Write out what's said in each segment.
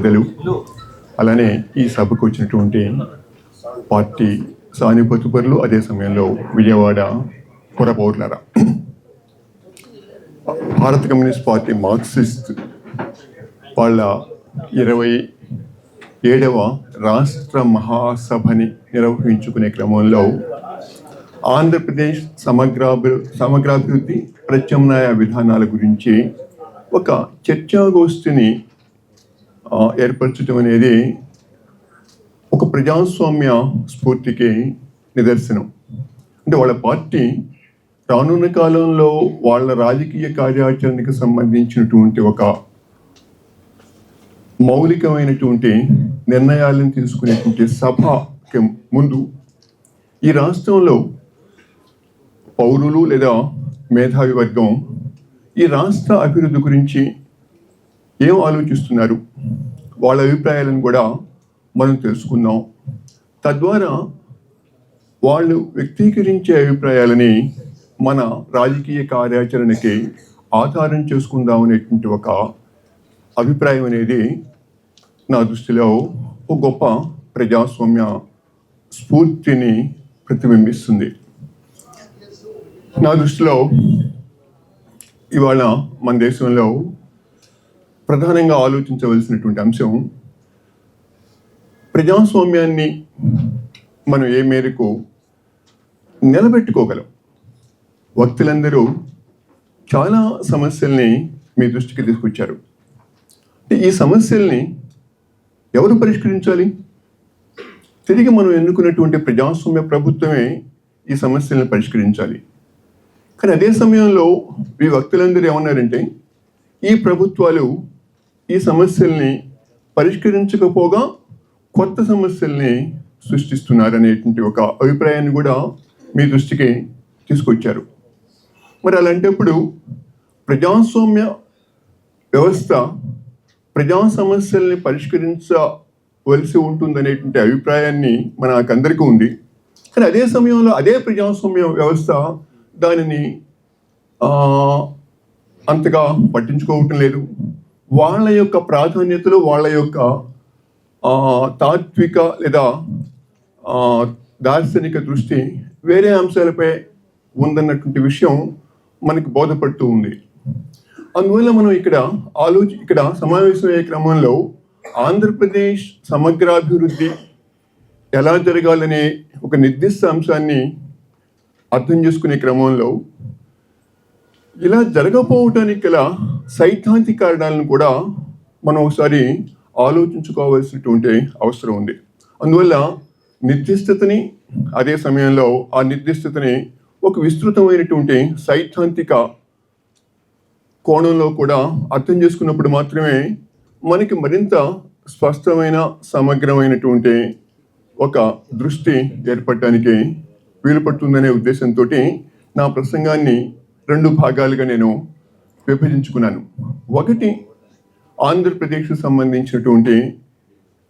పెద్దలు. అలానే ఈ సభకు వచ్చినటువంటి పార్టీ సానుభూతిపరులు అదే సమయంలో విజయవాడ పుర భారత కమ్యూనిస్ట్ పార్టీ మార్క్సిస్ట్ వాళ్ళ ఇరవై ఏడవ రాష్ట్ర మహాసభని నిర్వహించుకునే క్రమంలో ఆంధ్రప్రదేశ్ సమగ్రాభి సమగ్రాభివృద్ధి ప్రత్యామ్నాయ విధానాల గురించి ఒక చర్చాగోష్ఠిని ఏర్పరచడం అనేది ఒక ప్రజాస్వామ్య స్ఫూర్తికి నిదర్శనం. అంటే వాళ్ళ పార్టీ రానున్న కాలంలో వాళ్ళ రాజకీయ కార్యాచరణకు సంబంధించినటువంటి ఒక మౌలికమైనటువంటి నిర్ణయాలను తీసుకునేటువంటి సభకి ముందు ఈ రాష్ట్రంలో పౌరులు లేదా మేధావి వర్గం ఈ రాష్ట్ర అభివృద్ధి గురించి ఏం ఆలోచిస్తున్నారు? వాళ్ళ అభిప్రాయాలను కూడా మనం తెలుసుకుందాం. తద్వారా వాళ్ళు వ్యక్తీకరించే అభిప్రాయాలని మన రాజకీయ కార్యాచరణకి ఆధారం చేసుకుందాం అనేటువంటి ఒక అభిప్రాయం అనేది నా దృష్టిలో ఒక గొప్ప ప్రజాస్వామ్య స్ఫూర్తిని ప్రతిబింబిస్తుంది. నా దృష్టిలో ఇవాళ మన దేశంలో ప్రధానంగా ఆలోచించవలసినటువంటి అంశం ప్రజాస్వామ్యాన్ని మనం ఏ మేరకు నిలబెట్టుకోగలం? వ్యక్తులందరూ చాలా సమస్యల్ని మీ దృష్టికి తీసుకొచ్చారు. అంటే ఈ సమస్యల్ని ఎవరు పరిష్కరించాలి? తిరిగి మనం ఎన్నుకున్నటువంటి ప్రజాస్వామ్య ప్రభుత్వమే ఈ సమస్యలను పరిష్కరించాలి. కానీ అదే సమయంలో ఈ వ్యక్తులందరూ ఏమన్నారంటే ఈ ప్రభుత్వాలు ఈ సమస్యల్ని పరిష్కరించకపోగా కొత్త సమస్యల్ని సృష్టిస్తున్నారు అనేటువంటి ఒక అభిప్రాయాన్ని కూడా మీ దృష్టికి తీసుకొచ్చారు. మరి అలాంటప్పుడు ప్రజాస్వామ్య వ్యవస్థ ప్రజా సమస్యల్ని పరిష్కరించవలసి ఉంటుందనేటువంటి అభిప్రాయాన్ని మనకందరికీ ఉంది. కానీ అదే సమయంలో అదే ప్రజాస్వామ్య వ్యవస్థ దానిని అంతగా పట్టించుకోవటం లేదు. వాళ్ళ యొక్క ప్రాధాన్యతలు వాళ్ళ యొక్క తాత్విక లేదా దార్శనిక దృష్టి వేరే అంశాలపై ఉందన్నటువంటి విషయం మనకి బోధపడుతూ ఉంది. అందువల్ల మనం ఇక్కడ ఆలోచి ఇక్కడ సమావేశమయ్యే క్రమంలో ఆంధ్రప్రదేశ్ సమగ్రాభివృద్ధి ఎలా జరగాలనే ఒక నిర్దిష్ట అంశాన్ని అర్థం చేసుకునే క్రమంలో ఇలా జరగకపోవటానికి గల సైద్ధాంతిక కారణాలను కూడా మనం ఒకసారి ఆలోచించుకోవాల్సినటువంటి అవసరం ఉంది. అందువల్ల నిర్దిష్టతని అదే సమయంలో ఆ నిర్దిష్టతని ఒక విస్తృతమైనటువంటి సైద్ధాంతిక కోణంలో కూడా అర్థం చేసుకున్నప్పుడు మాత్రమే మనకి మరింత స్పష్టమైన సమగ్రమైనటువంటి ఒక దృష్టి ఏర్పడటానికి వీలు పడుతుందనే ఉద్దేశంతో నా ప్రసంగాన్ని రెండు భాగాలుగా నేను విభజించుకున్నాను. ఒకటి ఆంధ్రప్రదేశ్కు సంబంధించినటువంటి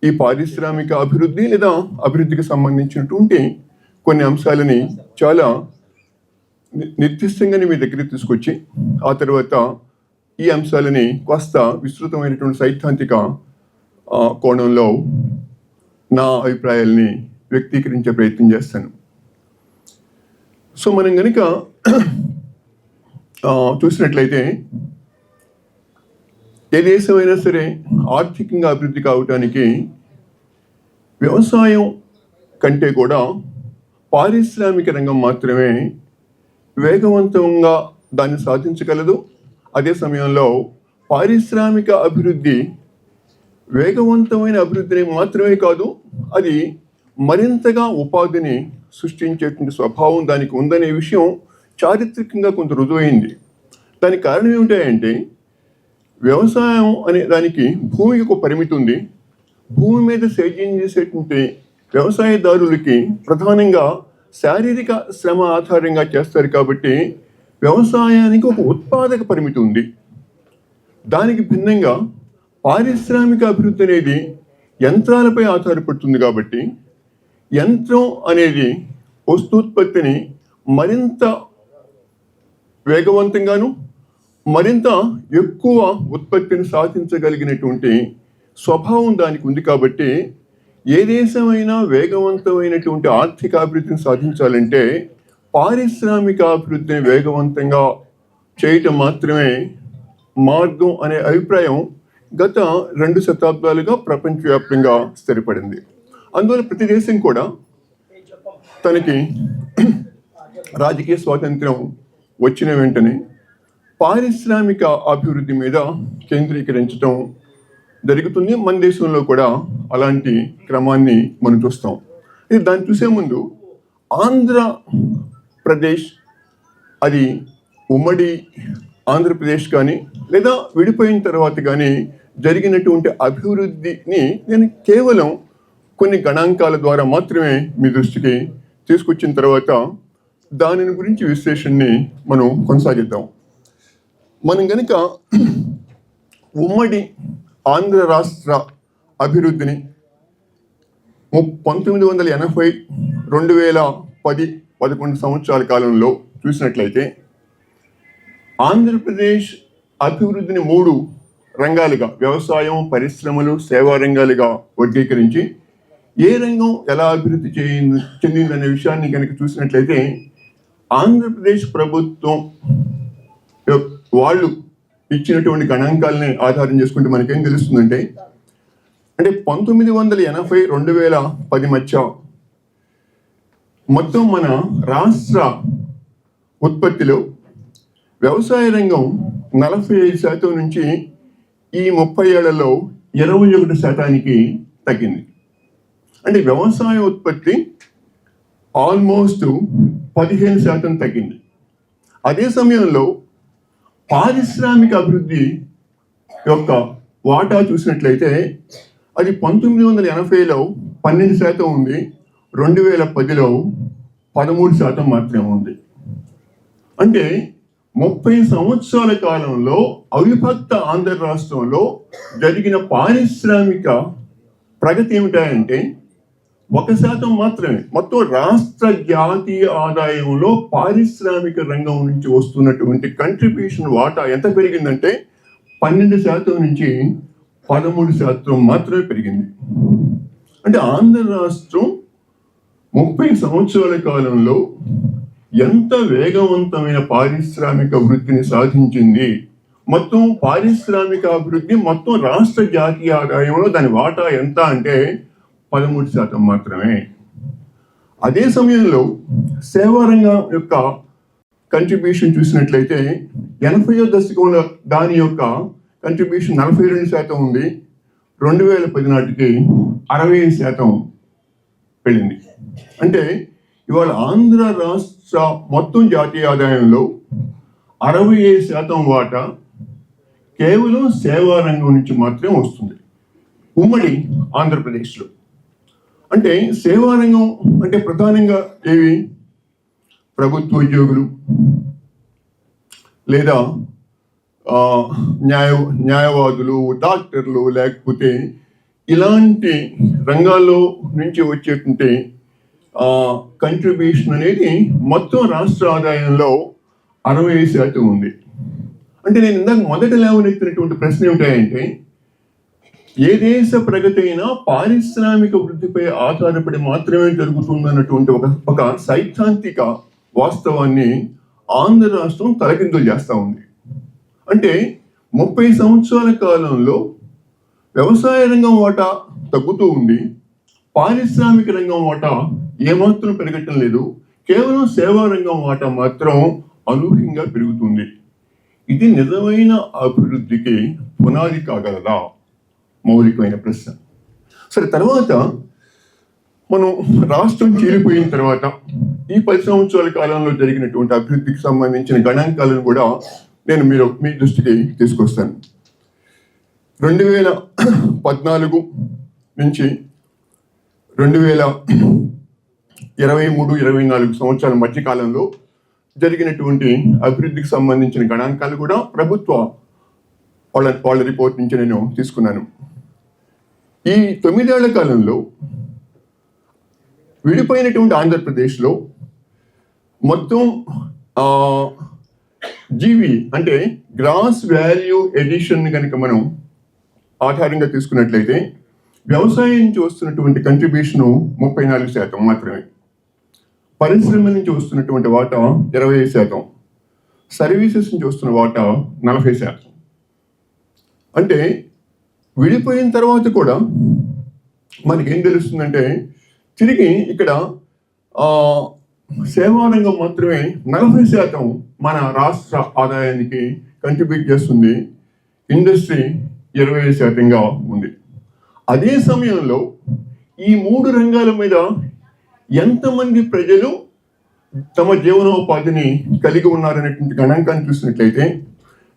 ఈ పారిశ్రామిక అభివృద్ధి లేదా అభివృద్ధికి సంబంధించినటువంటి కొన్ని అంశాలని చాలా నిర్దిష్టంగానే మీ దగ్గరికి తీసుకొచ్చి ఆ తర్వాత ఈ అంశాలని కాస్త విస్తృతమైనటువంటి సైద్ధాంతిక కోణంలో నా అభిప్రాయాల్ని వ్యక్తీకరించే ప్రయత్నం చేస్తాను. సో మనం కనుక చూసినట్లయితే ఏ దేశమైనా సరే ఆర్థికంగా అభివృద్ధి కావటానికి వ్యవసాయం కంటే కూడా పారిశ్రామిక రంగం మాత్రమే వేగవంతంగా దాన్ని సాధించగలదు. అదే సమయంలో పారిశ్రామిక అభివృద్ధి వేగవంతమైన అభివృద్ధిని మాత్రమే కాదు అది మరింతగా ఉపాధిని సృష్టించేటువంటి స్వభావం దానికి ఉందనే విషయం చారిత్రకంగా కొంత రుజువైంది. దానికి కారణం ఏమిటంటే వ్యవసాయం అనే దానికి భూమికి ఒక పరిమితి ఉంది. భూమి మీద సేద్యం చేసేటువంటి వ్యవసాయదారులకి ప్రధానంగా శారీరక శ్రమ ఆధారంగా చేస్తారు కాబట్టి వ్యవసాయానికి ఒక ఉత్పాదక పరిమితి ఉంది. దానికి భిన్నంగా పారిశ్రామిక అభివృద్ధి అనేది యంత్రాలపై ఆధారపడుతుంది కాబట్టి యంత్రం అనేది వస్తూత్పత్తిని మరింత వేగవంతంగాను మరింత ఎక్కువ ఉత్పత్తిని సాధించగలిగినటువంటి స్వభావం దానికి ఉంది కాబట్టి ఏ దేశమైనా వేగవంతమైనటువంటి ఆర్థిక అభివృద్ధిని సాధించాలంటే పారిశ్రామిక అభివృద్ధిని వేగవంతంగా చేయటం మాత్రమే మార్గం అనే అభిప్రాయం గత రెండు శతాబ్దాలుగా ప్రపంచవ్యాప్తంగా స్థిరపడింది. అందువల్ల ప్రతి దేశం కూడా తనకి రాజకీయ స్వాతంత్రం వచ్చిన వెంటనే పారిశ్రామిక అభివృద్ధి మీద కేంద్రీకరించడం జరుగుతుంది. మన దేశంలో కూడా అలాంటి క్రమాన్ని మనం చూస్తాం. ఇది దాన్ని చూసే ముందు ఆంధ్రప్రదేశ్ అది ఉమ్మడి ఆంధ్రప్రదేశ్ కానీ లేదా విడిపోయిన తర్వాత కానీ జరిగినటువంటి అభివృద్ధిని నేను కేవలం కొన్ని గణాంకాల ద్వారా మాత్రమే మీ దృష్టికి తీసుకొచ్చిన తర్వాత దానిని గురించి విశ్లేషణని మనం కొనసాగిద్దాం. మనం కనుక ఉమ్మడి ఆంధ్ర రాష్ట్ర అభివృద్ధిని పంతొమ్మిది వందల ఎనభై రెండు వేల పది పదకొండు సంవత్సరాల కాలంలో చూసినట్లయితే ఆంధ్రప్రదేశ్ అభివృద్ధిని మూడు రంగాలుగా వ్యవసాయం పరిశ్రమలు సేవా రంగాలుగా వర్గీకరించి ఏ రంగం ఎలా అభివృద్ధి చేయింది చెందిందనే విషయాన్ని కనుక చూసినట్లయితే ఆంధ్రప్రదేశ్ ప్రభుత్వం వాళ్ళు ఇచ్చినటువంటి గణాంకాలని ఆధారం చేసుకుంటే మనకేం తెలుస్తుందంటే అంటే పంతొమ్మిది వందల ఎనభై రెండు వేల పది మధ్య మొత్తం మన రాష్ట్ర ఉత్పత్తిలో వ్యవసాయ రంగం నలభై ఐదు శాతం నుంచి ఈ ముప్పై ఏళ్ళలో ఇరవై ఒకటి శాతానికి తగ్గింది. అంటే వ్యవసాయ ఉత్పత్తి ఆల్మోస్ట్ పదిహేను శాతం తగ్గింది. అదే సమయంలో పారిశ్రామిక అభివృద్ధి యొక్క వాటా చూసినట్లయితే అది పంతొమ్మిది వందల ఎనభైలో పన్నెండు శాతం ఉంది రెండు వేల పదిలో పదమూడు శాతం మాత్రమే ఉంది. అంటే ముప్పై సంవత్సరాల కాలంలో అవిభక్త ఆంధ్ర రాష్ట్రంలో జరిగిన పారిశ్రామిక ప్రగతి ఏమిటంటే ఒక శాతం మాత్రమే. మొత్తం రాష్ట్ర జాతీయ ఆదాయంలో పారిశ్రామిక రంగం నుంచి వస్తున్నటువంటి కంట్రిబ్యూషన్ వాటా ఎంత పెరిగిందంటే పన్నెండు శాతం నుంచి పదమూడు శాతం మాత్రమే పెరిగింది. అంటే ఆంధ్ర రాష్ట్రం ముప్పై సంవత్సరాల కాలంలో ఎంత వేగవంతమైన పారిశ్రామిక వృద్ధిని సాధించింది? మొత్తం పారిశ్రామిక అభివృద్ధి మొత్తం రాష్ట్ర జాతీయ ఆదాయంలో దాని వాటా ఎంత అంటే పదమూడు శాతం మాత్రమే. అదే సమయంలో సేవా రంగం యొక్క కంట్రిబ్యూషన్ చూసినట్లయితే ఎనభైవ దశకంలో దాని యొక్క కంట్రిబ్యూషన్ నలభై రెండు శాతం ఉంది. రెండు వేల పది నాటికి అరవై ఐదు శాతం వెళ్ళింది. అంటే ఇవాళ ఆంధ్ర రాష్ట్ర మొత్తం జాతీయ ఆదాయంలో అరవై ఐదు శాతం వాటా కేవలం సేవారంగం నుంచి మాత్రమే వస్తుంది. ఉమ్మడి ఆంధ్రప్రదేశ్లో. అంటే సేవా రంగం అంటే ప్రధానంగా ఏవి? ప్రభుత్వ ఉద్యోగులు. లేదా న్యాయ న్యాయవాదులు డాక్టర్లు లేకపోతే ఇలాంటి రంగాల్లో నుంచి వచ్చేటువంటి కంట్రిబ్యూషన్ అనేది మొత్తం రాష్ట్ర ఆదాయంలో అరవై శాతం ఉంది. అంటే నేను ఇందాక మొదట లేవనెత్తినటువంటి ప్రశ్న ఏమిటంటే ఏ దేశ ప్రగతి అయినా పారిశ్రామిక వృద్ధిపై ఆధారపడి మాత్రమే జరుగుతుందన్నటువంటి ఒక ఒక సైద్ధాంతిక వాస్తవాన్ని ఆంధ్ర రాష్ట్రం తలకిందులు చేస్తూ ఉంది. అంటే ముప్పై సంవత్సరాల కాలంలో వ్యవసాయ రంగం వాటా తగ్గుతూ ఉంది పారిశ్రామిక రంగం వాటా ఏమాత్రం పెరగటం లేదు. కేవలం సేవా రంగం వాటా మాత్రం అనూహ్యంగా పెరుగుతుంది. ఇది నిజమైన అభివృద్ధికి పునాది కాగలదా? మౌలికమైన ప్రశ్న. సరే తర్వాత మనం రాష్ట్రం చీలిపోయిన తర్వాత ఈ పది సంవత్సరాల కాలంలో జరిగినటువంటి అభివృద్ధికి సంబంధించిన గణాంకాలను కూడా నేను మీరు మీ దృష్టికి తీసుకొస్తాను. రెండు వేల పద్నాలుగు నుంచి రెండు వేల ఇరవై మూడు ఇరవై నాలుగు సంవత్సరాల మధ్య కాలంలో జరిగినటువంటి అభివృద్ధికి సంబంధించిన గణాంకాలు కూడా ప్రభుత్వ వాళ్ళ వాళ్ళ రిపోర్ట్ నుంచి నేను తీసుకున్నాను. ఈ తొమ్మిదేళ్ళ కాలంలో విడిపోయినటువంటి ఆంధ్రప్రదేశ్లో మొత్తం జీవి అంటే గ్రాస్ వాల్యూ ఎడిషన్ కనుక మనం ఆధారంగా తీసుకున్నట్లయితే వ్యవసాయం నుంచి వస్తున్నటువంటి కంట్రిబ్యూషను ముప్పై నాలుగు శాతం మాత్రమే. పరిశ్రమ నుంచి వస్తున్నటువంటి వాటా ఇరవై శాతం. సర్వీసెస్ నుంచి వస్తున్న వాటా నలభై శాతం. అంటే విడిపోయిన తర్వాత కూడా మనకేం తెలుస్తుందంటే తిరిగి ఇక్కడ సేవారంగం మాత్రమే నలభై శాతం మన రాష్ట్ర ఆదాయానికి కంట్రిబ్యూట్ చేస్తుంది. ఇండస్ట్రీ ఇరవై శాతంగా ఉంది. అదే సమయంలో ఈ మూడు రంగాల మీద ఎంతమంది ప్రజలు తమ జీవనోపాధిని కలిగి ఉన్నారనేటువంటి గణాంకాన్ని చూసినట్లయితే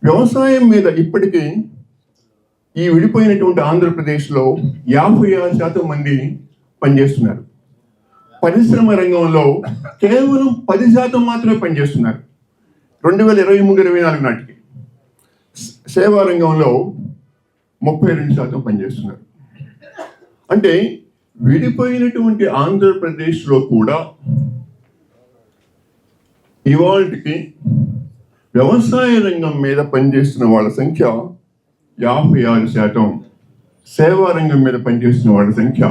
వ్యవసాయం మీద ఇప్పటికీ ఈ విడిపోయినటువంటి ఆంధ్రప్రదేశ్లో యాభై ఆరు శాతం మంది పనిచేస్తున్నారు. పరిశ్రమ రంగంలో కేవలం పది శాతం మాత్రమే పనిచేస్తున్నారు. రెండు వేల ఇరవై మూడు ఇరవై నాలుగు నాటికి. సేవా రంగంలో ముప్పై రెండు శాతం పనిచేస్తున్నారు. అంటే విడిపోయినటువంటి ఆంధ్రప్రదేశ్లో కూడా ఇవాళకి వ్యవసాయ రంగం మీద పనిచేస్తున్న వాళ్ళ సంఖ్య యాభై ఆరు శాతం సేవా రంగం మీద పనిచేస్తున్న వాళ్ళ సంఖ్య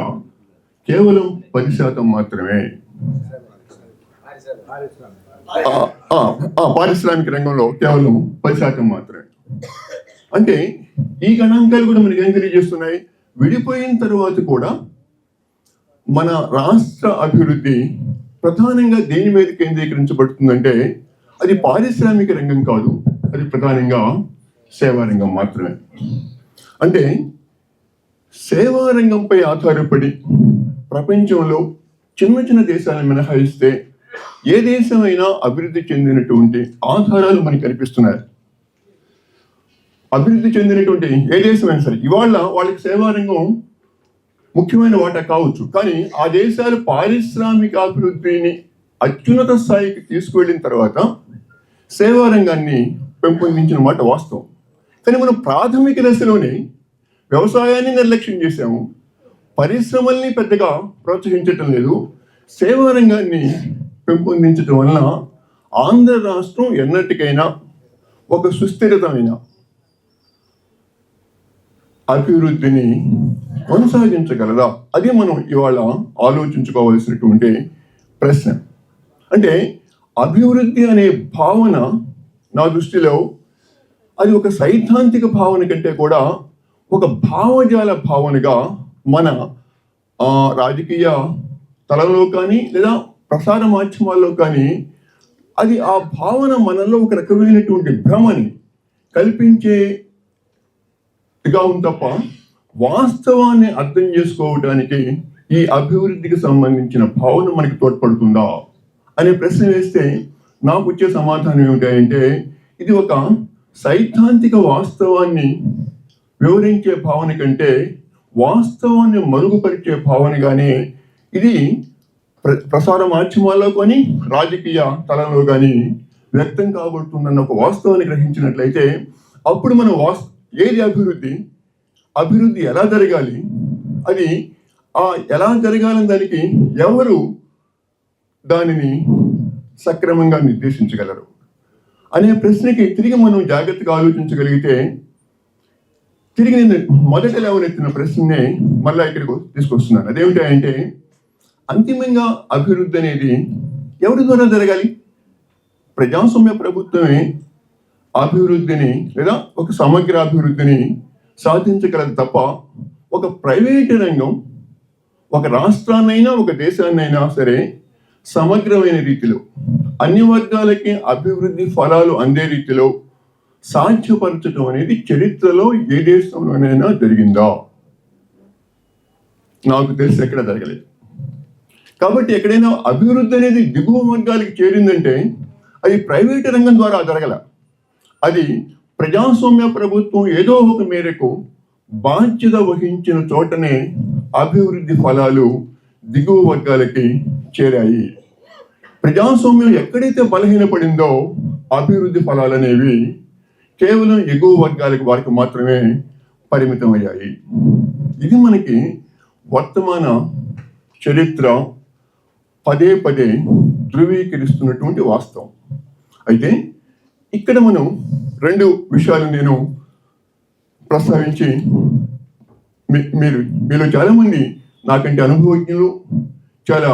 కేవలం పది శాతం మాత్రమే. ఆ, పారిశ్రామిక రంగంలో కేవలం పది శాతం మాత్రమే. అంటే ఈ గణాంకాలు కూడా మనకి ఏం తెలియజేస్తున్నాయి? విడిపోయిన తర్వాత కూడా మన రాష్ట్ర అభివృద్ధి ప్రధానంగా దేని మీద కేంద్రీకరించబడుతుందంటే అది పారిశ్రామిక రంగం కాదు అది ప్రధానంగా సేవారంగం మాత్రమే. అంటే సేవారంగంపై ఆధారపడి ప్రపంచంలో చిన్న చిన్న దేశాలను మినహాయిస్తే ఏ దేశమైనా అభివృద్ధి చెందినటువంటి ఆధారాలు మనకి కనిపిస్తున్నాయి. అభివృద్ధి చెందినటువంటి ఏ దేశమైనా సరే ఇవాళ వాళ్ళకి సేవారంగం ముఖ్యమైన వాటా కావచ్చు. కానీ ఆ దేశాలు పారిశ్రామిక అభివృద్ధిని అత్యున్నత స్థాయికి తీసుకువెళ్ళిన తర్వాత సేవా రంగాన్ని పెంపొందించిన మాట వాస్తవం. కానీ మనం ప్రాథమిక దశలోనే వ్యవసాయాన్ని నిర్లక్ష్యం చేశాము. పరిశ్రమల్ని పెద్దగా ప్రోత్సహించటం లేదు. సేవా రంగాన్ని పెంపొందించటం వలన ఆంధ్ర రాష్ట్రం ఎన్నటికైనా ఒక సుస్థిరతమైన అభివృద్ధిని కొనసాగించగలదా? అది మనం ఇవాళ ఆలోచించుకోవాల్సినటువంటి ప్రశ్న. అంటే అభివృద్ధి అనే భావన నా దృష్టిలో అది ఒక సైద్ధాంతిక భావన కంటే కూడా ఒక భావజాల భావనగా మన రాజకీయ తలలో కానీ లేదా ప్రసార మాధ్యమాల్లో కానీ అది ఆ భావన మనలో ఒక రకమైనటువంటి భ్రమని కల్పించేగా ఉంది తప్ప వాస్తవాన్ని అర్థం చేసుకోవడానికి ఈ అభివృద్ధికి సంబంధించిన భావన మనకి తోడ్పడుతుందా? అనే ప్రశ్న వేస్తే నాకు వచ్చే సమాధానం ఏమిటంటే ఇది ఒక సైద్ధాంతిక వాస్తవాన్ని వివరించే భావన కంటే వాస్తవాన్ని మరుగుపరిచే భావనగానే ఇది ప్ర ప్రసార మాధ్యమాల్లో కానీ రాజకీయ తలంలో కానీ వ్యక్తం కాబడుతుందన్న ఒక వాస్తవాన్ని గ్రహించినట్లయితే అప్పుడు మనం వాస్ ఏది అభివృద్ధి? అభివృద్ధి ఎలా జరగాలి? అది ఆ ఎలా జరగాలని దానికి ఎవరు దానిని సక్రమంగా నిర్దేశించగలరు? అనే ప్రశ్నకి తిరిగి మనం జాగ్రత్తగా ఆలోచించగలిగితే తిరిగి నేను మొదట లేవనెత్తిన ప్రశ్ననే మళ్ళా ఇక్కడికి తీసుకొస్తున్నాను. అదేమిటంటే అంతిమంగా అభివృద్ధి అనేది ఎవరి ద్వారా జరగాలి? ప్రజాస్వామ్య ప్రభుత్వమే అభివృద్ధిని లేదా ఒక సమగ్ర అభివృద్ధిని సాధించగలదు తప్ప ఒక ప్రైవేటు రంగం ఒక రాష్ట్రాన్నైనా ఒక దేశాన్నైనా సరే సమగ్రమైన రీతిలో అన్ని వర్గాలకి అభివృద్ధి ఫలాలు అందే రీతిలో సాధ్యపరచడం అనేది చరిత్రలో ఏ దేశంలోనైనా జరిగిందా? నాకు తెలిసి ఎక్కడ జరగలేదు. కాబట్టి ఎక్కడైనా అభివృద్ధి అనేది దిగువ వర్గాలకి చేరిందంటే అది ప్రైవేటు రంగం ద్వారా జరగల. అది ప్రజాస్వామ్య ప్రభుత్వం ఏదో ఒక మేరకు బాధ్యత వహించిన చోటనే అభివృద్ధి ఫలాలు దిగువ వర్గాలకి చేరాయి. ప్రజాస్వామ్యం ఎక్కడైతే బలహీనపడిందో అభివృద్ధి ఫలాలు అనేవి కేవలం ఎగువ వర్గాలకు వారికి మాత్రమే పరిమితమయ్యాయి. ఇది మనకి వర్తమాన చరిత్ర పదే పదే ధృవీకరిస్తున్నటువంటి వాస్తవం. అయితే ఇక్కడ మనం రెండు విషయాలు నేను ప్రస్తావించి మీ- మీరు మీలో చాలా మంది నాకంటే అనుభవజ్ఞులు చాలా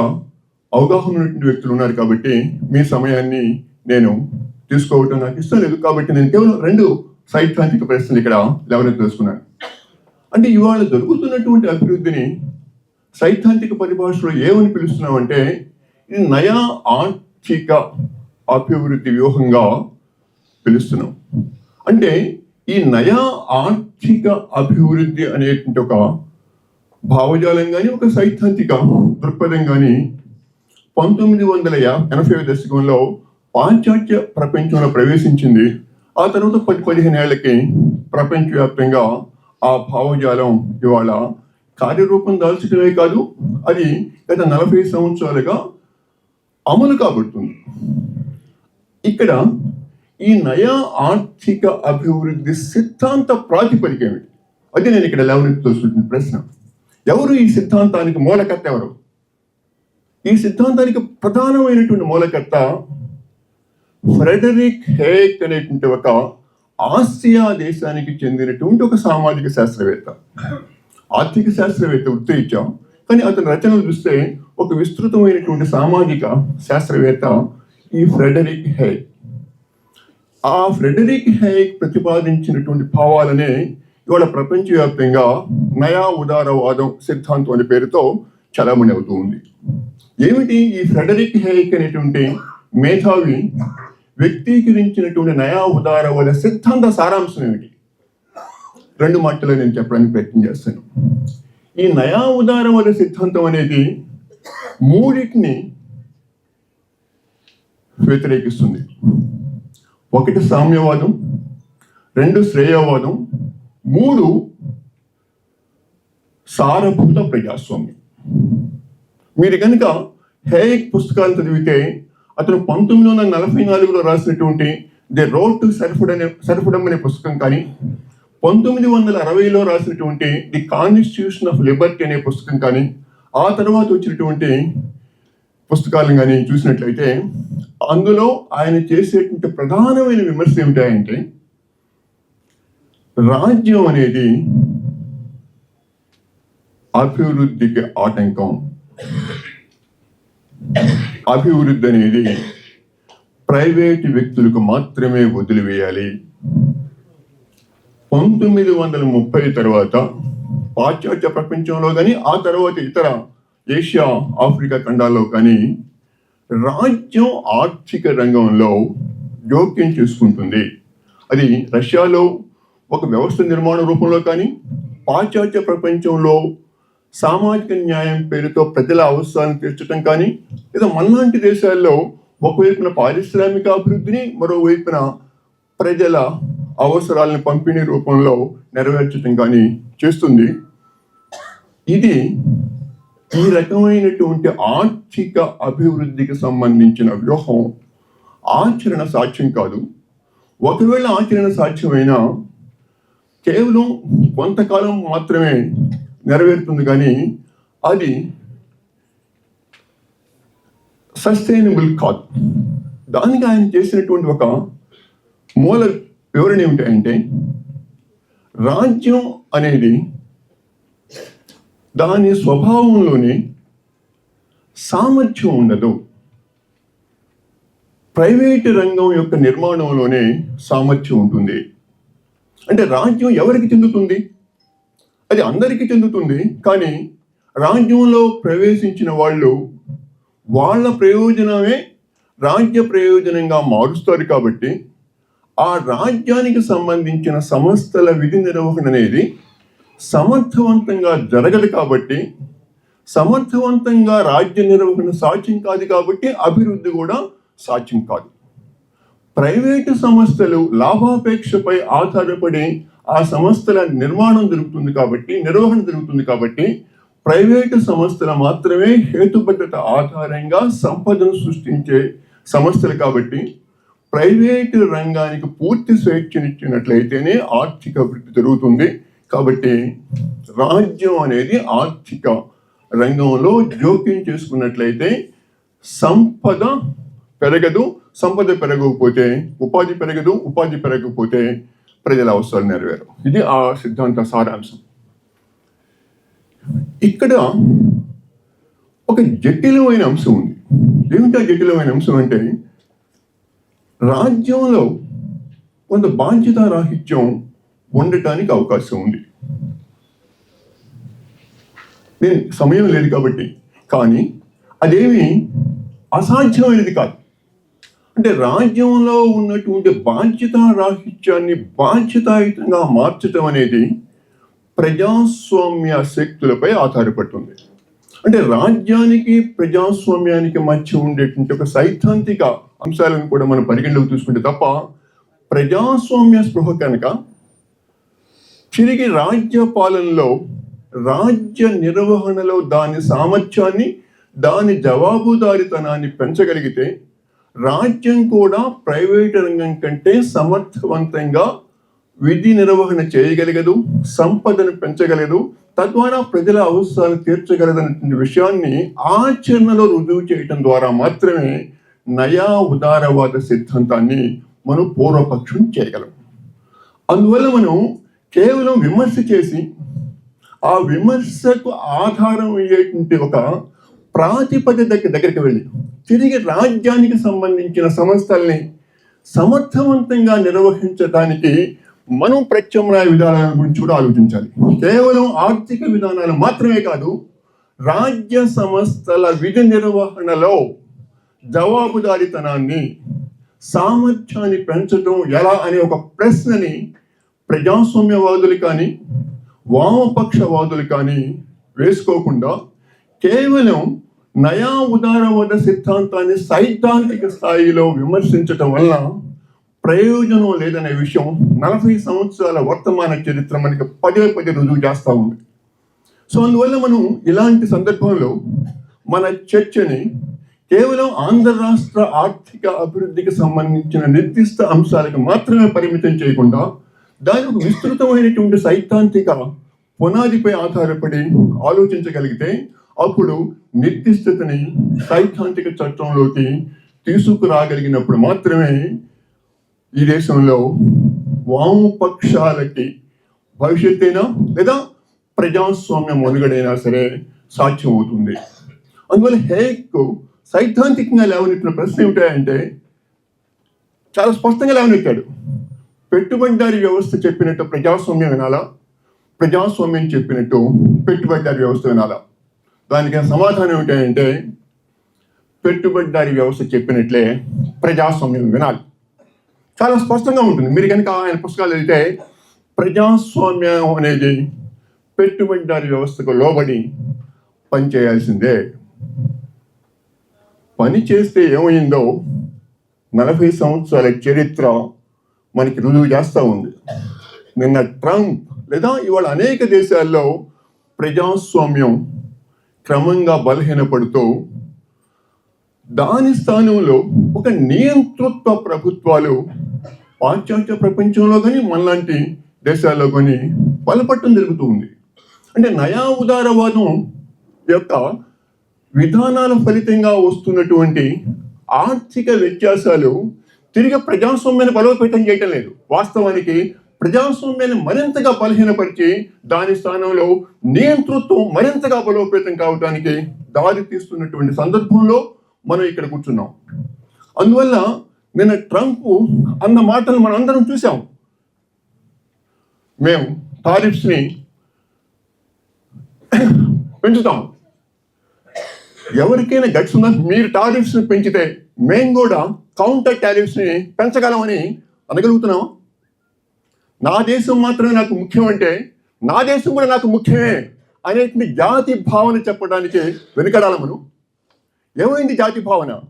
అవగాహన ఉన్నటువంటి వ్యక్తులు ఉన్నారు కాబట్టి మీ సమయాన్ని నేను తీసుకోవటం నాకు ఇష్టం లేదు కాబట్టి నేను కేవలం రెండు సైద్ధాంతిక ప్రశ్నలు ఇక్కడ లెవెనెత్తి తెలుసుకున్నాను అంటే ఇవాళ జరుగుతున్నటువంటి అభివృద్ధిని సైద్ధాంతిక పరిభాషలో ఏమని పిలుస్తున్నామంటే ఇది నయా ఆర్థిక అభివృద్ధి వ్యూహంగా పిలుస్తున్నాం. అంటే ఈ నయా ఆర్థిక అభివృద్ధి అనేటువంటి ఒక భావజాలం కానీ ఒక సైద్ధాంతిక దృక్పథం కానీ పంతొమ్మిది వందల యా- ఎనభై దశకంలో పాశ్చాత్య ప్రపంచంలో ప్రవేశించింది. ఆ తర్వాత పది పదిహేను ఏళ్ళకి ప్రపంచవ్యాప్తంగా ఆ భావజాలం ఇవాళ కార్యరూపం దాల్చడమే కాదు అది గత నలభై సంవత్సరాలుగా అమలు కాబడుతుంది. ఇక్కడ ఈ నయా ఆర్థిక అభివృద్ధి సిద్ధాంత ప్రాతిపదిక ఏమిటి? అది నేను ఇక్కడ లేవనెత్తి తెలుసుకుంటున్న ప్రశ్న. ఎవరు ఈ సిద్ధాంతానికి మూలకర్త ఎవరు? ఈ సిద్ధాంతానికి ప్రధానమైనటువంటి మూలకర్త ఫ్రెడరిక్ హేక్ అనేటువంటి ఒక ఆసియా దేశానికి చెందినటువంటి ఒక సామాజిక శాస్త్రవేత్త. ఆర్థిక శాస్త్రవేత్త వృత్తి ఇచ్చాం కానీ అతని రచనలు చూస్తే ఒక విస్తృతమైనటువంటి సామాజిక శాస్త్రవేత్త ఈ ఫ్రెడరిక్ హేక్. ఆ ఫ్రెడరిక్ హేక్ ప్రతిపాదించినటువంటి భావాలనే ఇవాళ ప్రపంచవ్యాప్తంగా నయా ఉదారవాదం సిద్ధాంతం అనే పేరుతో చలామణి అవుతూ ఉంది. ఏమిటి ఈ ఫ్రెడరిక్ హేక్ అనేటువంటి మేధావి వ్యక్తీకరించినటువంటి నయా ఉదారవాద సిద్ధాంత సారాంశం ఏమిటి? రెండు మాటలు నేను చెప్పడానికి ప్రయత్నం చేస్తాను. ఈ నయా ఉదారవాద సిద్ధాంతం అనేది మూడింటిని వ్యతిరేకిస్తుంది. ఒకటి సామ్యవాదం రెండు శ్రేయవాదం మూడు సారభూత ప్రజాస్వామ్యం. మీరు కనుక హేక్ పుస్తకాలు చదివితే అతను పంతొమ్మిది వందల నలభై నాలుగులో రాసినటువంటి ది రోడ్ టు సర్ఫుడ్ అనే సర్ఫుడమ్ అనే పుస్తకం కానీ పంతొమ్మిది వందల అరవైలో రాసినటువంటి ది కాన్స్టిట్యూషన్ ఆఫ్ లిబర్టీ అనే పుస్తకం కానీ ఆ తర్వాత వచ్చినటువంటి పుస్తకాలను కానీ చూసినట్లయితే అందులో ఆయన చేసేటువంటి ప్రధానమైన విమర్శ ఏమిటాయంటే రాజ్యం అనేది అభివృద్ధికి ఆటంకం. అభివృద్ధి అనేది ప్రైవేటు వ్యక్తులకు మాత్రమే వదిలివేయాలి. పంతొమ్మిది వందల ముప్పై తర్వాత పాశ్చాత్య ప్రపంచంలో కానీ ఆ తర్వాత ఇతర ఏషియా ఆఫ్రికా ఖండాల్లో కానీ రాజ్యం ఆర్థిక రంగంలో జోక్యం చేసుకుంటుంది. అది రష్యాలో ఒక వ్యవస్థ నిర్మాణ రూపంలో కానీ పాశ్చాత్య ప్రపంచంలో సామాజిక న్యాయం పేరుతో ప్రజల అవసరాలను తీర్చడం కానీ లేదా మనలాంటి దేశాల్లో ఒకవైపున పారిశ్రామిక అభివృద్ధిని మరోవైపున ప్రజల అవసరాలను పంపిణీ రూపంలో నెరవేర్చడం కానీ చేస్తుంది. ఇది ఈ రకమైనటువంటి ఆర్థిక అభివృద్ధికి సంబంధించిన వ్యూహం. ఆచరణ సాధ్యం కాదు. ఒకవేళ ఆచరణ సాధ్యమైనా కేవలం కొంతకాలం మాత్రమే నెరవేరుతుంది కానీ అది సస్టైనబుల్ కాదు. దానికి ఆయన చేసినటువంటి ఒక మూల వివరణ ఏమిటంటే రాజ్యం అనేది దాని స్వభావంలోనే సామర్థ్యం ఉండదు. ప్రైవేటు రంగం యొక్క నిర్మాణంలోనే సామర్థ్యం ఉంటుంది. అంటే రాజ్యం ఎవరికి చెందుతుంది? అది అందరికీ చెందుతుంది కానీ రాజ్యంలో ప్రవేశించిన వాళ్ళు వాళ్ళ ప్రయోజనమే రాజ్య ప్రయోజనంగా మారుస్తారు కాబట్టి ఆ రాజ్యానికి సంబంధించిన సంస్థల విధి నిర్వహణ అనేది సమర్థవంతంగా జరగదు కాబట్టి సమర్థవంతంగా రాజ్య నిర్వహణ సాధ్యం కాదు కాబట్టి అభివృద్ధి కూడా సాధ్యం కాదు. ప్రైవేటు సంస్థలు లాభాపేక్షపై ఆధారపడి ఆ సంస్థల నిర్మాణం జరుగుతుంది కాబట్టి నిర్వహణ జరుగుతుంది కాబట్టి ప్రైవేటు సంస్థలు మాత్రమే హేతుబద్ధత ఆధారంగా సంపదను సృష్టించే సంస్థలు కాబట్టి ప్రైవేటు రంగానికి పూర్తి స్వేచ్ఛనిచ్చినట్లయితేనే ఆర్థిక అభివృద్ధి జరుగుతుంది. కాబట్టి రాజ్యం అనేది ఆర్థిక రంగంలో జోక్యం చేసుకున్నట్లయితే సంపద పెరగదు సంపద పెరగకపోతే ఉపాధి పెరగదు ఉపాధి పెరగకపోతే ప్రజల అవసరాలు నెరవేరు ఇది ఆ సిద్ధాంత సారాంశం. ఇక్కడ ఒక జటిలమైన అంశం ఉంది. ఏమిటా జటిలమైన అంశం అంటే రాజ్యంలో కొంత బాధ్యత రాహిత్యం ఉండటానికి అవకాశం ఉంది. నేను సమయం లేదు కాబట్టి కానీ అదేమి అసాధ్యమైనది కాదు. అంటే రాజ్యంలో ఉన్నటువంటి బాధ్యత రాహిత్యాన్ని బాధ్యతాయుతంగా మార్చటం అనేది ప్రజాస్వామ్య శక్తులపై ఆధారపడుతుంది. అంటే రాజ్యానికి ప్రజాస్వామ్యానికి మధ్య ఉండేటువంటి ఒక సైద్ధాంతిక అంశాలను కూడా మనం పరిగణలోకి తీసుకుంటే తప్ప ప్రజాస్వామ్య స్పృహ కనుక తిరిగి రాజ్య పాలనలో రాజ్య నిర్వహణలో దాని సామర్థ్యాన్ని దాని జవాబుదారితనాన్ని పెంచగలిగితే రాజ్యం కూడా ప్రైవేట్ రంగం కంటే సమర్థవంతంగా విధి నిర్వహణ చేయగలగదు సంపదను పెంచగలదు తద్వారా ప్రజల అవసరాలు తీర్చగలదనే విషయాన్ని ఆచరణలో రుజువు చేయటం ద్వారా మాత్రమే నయా ఉదారవాద సిద్ధాంతాన్ని మనం పూర్వపక్షం చేయగలం. అందువల్ల మనం కేవలం విమర్శ చేసి ఆ విమర్శకు ఆధారం అయ్యేటువంటి ఒక ప్రాతిపదిక దగ్గరికి వెళ్ళి తిరిగి రాజ్యానికి సంబంధించిన సంస్థల్ని సమర్థవంతంగా నిర్వహించడానికి మనం ప్రత్యామ్నాయ విధానాల గురించి కూడా ఆలోచించాలి. కేవలం ఆర్థిక విధానాలు మాత్రమే కాదు రాజ్య సంస్థల విధి నిర్వహణలో జవాబుదారీతనాన్ని సామర్థ్యాన్ని పెంచడం ఎలా అనే ఒక ప్రశ్నని ప్రజాస్వామ్యవాదులు కానీ వామపక్షవాదులు కానీ వేసుకోకుండా కేవలం నయా ఉదారవాద సిద్ధాంతాన్ని సైద్ధాంతిక స్థాయిలో విమర్శించటం వల్ల ప్రయోజనం లేదనే విషయం నలభై సంవత్సరాల వర్తమాన చరిత్ర మనకి పదే పదే రుజువు చేస్తూ ఉంది. సో అందువల్ల మనం ఇలాంటి సందర్భంలో మన చర్చని కేవలం ఆంధ్ర రాష్ట్ర ఆర్థిక అభివృద్ధికి సంబంధించిన నిర్దిష్ట అంశాలకు మాత్రమే పరిమితం చేయకుండా దాని ఒక విస్తృతమైనటువంటి సైద్ధాంతిక పునాదిపై ఆధారపడి ఆలోచించగలిగితే అప్పుడు నిర్దిష్టతని సైద్ధాంతిక చట్టంలోకి తీసుకురాగలిగినప్పుడు మాత్రమే ఈ దేశంలో వామపక్షాలకి భవిష్యత్తైనా లేదా ప్రజాస్వామ్య మనుగడైనా సరే సాధ్యం అవుతుంది అందువల్ల హేక్ సైద్ధాంతికంగా లేవనెత్తిన ప్రశ్న ఏమిటంటే చాలా స్పష్టంగా లేవనెత్తాడు. పెట్టుబడిదారీ వ్యవస్థ చెప్పినట్టు ప్రజాస్వామ్యం వినాలా? ప్రజాస్వామ్యం చెప్పినట్టు పెట్టుబడిదారీ వ్యవస్థ వినాలా? దానికి సమాధానం ఏమిటంటే పెట్టుబడిదారీ వ్యవస్థ చెప్పినట్లే ప్రజాస్వామ్యం వినాలి. చాలా స్పష్టంగా ఉంటుంది. మీరు కనుక ఆయన పుస్తకాలు వెళ్తే ప్రజాస్వామ్యం అనేది పెట్టుబడిదారీ వ్యవస్థకు లోబడి పనిచేయాల్సిందే. పని చేస్తే ఏమైందో నలభై సంవత్సరాల చరిత్ర మనకి రుజువు చేస్తూ ఉంది. నిన్న ట్రంప్ లేదా ఇవాళ అనేక దేశాల్లో ప్రజాస్వామ్యం క్రమంగా బలహీనపడుతూ దాని స్థానంలో ఒక నియంతృత్వ ప్రభుత్వాలు పాశ్చాత్య ప్రపంచంలో కానీ మనలాంటి దేశాల్లో కానీ బలపట్టం జరుగుతూ ఉంది. అంటే నయా ఉదారవాదం యొక్క విధానాల ఫలితంగా వస్తున్నటువంటి ఆర్థిక వ్యత్యాసాలు తిరిగి ప్రజాస్వామ్యాన్ని బలోపేతం చేయటం లేదు. వాస్తవానికి ప్రజాస్వామ్యాన్ని మరింతగా బలహీనపరిచి దాని స్థానంలో నియంతృత్వం మరింతగా బలోపేతం కావడానికి దారి తీస్తున్నటువంటి సందర్భంలో మనం ఇక్కడ కూర్చున్నాం. అందువల్ల నిన్న ట్రంప్ అన్న మాటలు మనం అందరం చూసాం మేము టారిఫ్స్ని పెంచుతాం. ఎవరికైనా గట్స్ ఉందా మీరు టారిఫ్స్ని పెంచితే మేము కూడా కౌంటర్ టారిఫ్స్ని పెంచగలమని అనగలుగుతున్నాం నా దేశం మాత్రమే నాకు ముఖ్యం అంటే నా దేశం కూడా నాకు ముఖ్యమే అనేటువంటి జాతి భావన చెప్పడానికి వెనుకడాల మనం ఏమైంది జాతి భావన?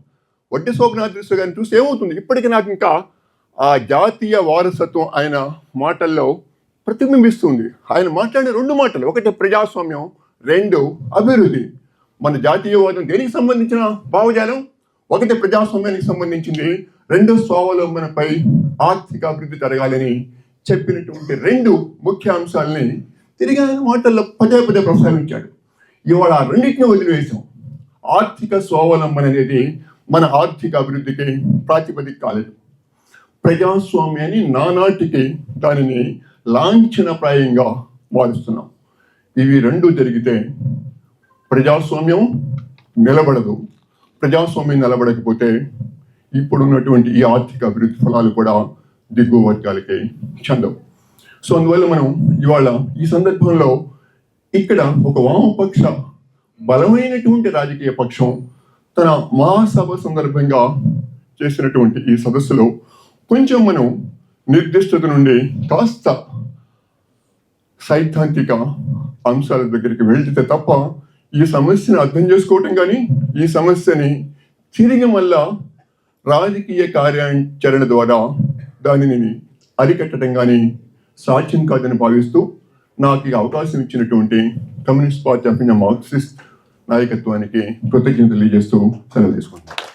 వడ్డీ సోమనాథ్ గారిని చూస్తే ఏమవుతుంది? ఇప్పటికీ నాకు ఇంకా ఆ జాతీయ వారసత్వం ఆయన మాటల్లో ప్రతిబింబిస్తుంది. ఆయన మాట్లాడే రెండు మాటలు. ఒకటి ప్రజాస్వామ్యం రెండు అభివృద్ధి. మన జాతీయవాదం దేనికి సంబంధించిన భావజాలం? ఒకటి ప్రజాస్వామ్యానికి సంబంధించింది రెండు స్వావలంబనపై ఆర్థిక అభివృద్ధి జరగాలని చెప్పినటువంటి రెండు ముఖ్య అంశాలని తిరిగి ఆయన మాటల్లో పదే పదే ప్రస్తావించాడు ఇవాళ ఆ రెండింటిని వదిలివేశాం. ఆర్థిక స్వావలంబన అనేది మన ఆర్థిక అభివృద్ధికి ప్రాతిపదిక కాలేదు. ప్రజాస్వామ్యాన్ని నానాటికి దానిని లాంఛనప్రాయంగా మారుస్తున్నాం. ఇవి రెండు జరిగితే ప్రజాస్వామ్యం నిలబడదు. ప్రజాస్వామ్యం నిలబడకపోతే ఇప్పుడున్నటువంటి ఈ ఆర్థిక అభివృద్ధి ఫలాలు కూడా దిగువ వర్గాలకి చెందవు సో అందువల్ల మనం ఇవాళ ఈ సందర్భంలో ఇక్కడ ఒక వామపక్ష బలమైనటువంటి రాజకీయ పక్షం తన మహాసభ సందర్భంగా చేసినటువంటి ఈ సదస్సులో కొంచెం మనం నిర్దిష్టత నుండి కాస్త సైద్ధాంతిక అంశాల దగ్గరికి వెళ్తే తప్ప ఈ సమస్యను అర్థం చేసుకోవటం కానీ ఈ సమస్యని తిరిగి మళ్ళా రాజకీయ కార్యాచరణ ద్వారా దానిని అరికట్టడం కానీ సాధ్యం కాదని భావిస్తూ నాకు ఈ అవకాశం ఇచ్చినటువంటి communist party of India Marxist నాయకత్వానికి కృతజ్ఞతలు తెలియజేస్తూ సెలవు తీసుకుంటాను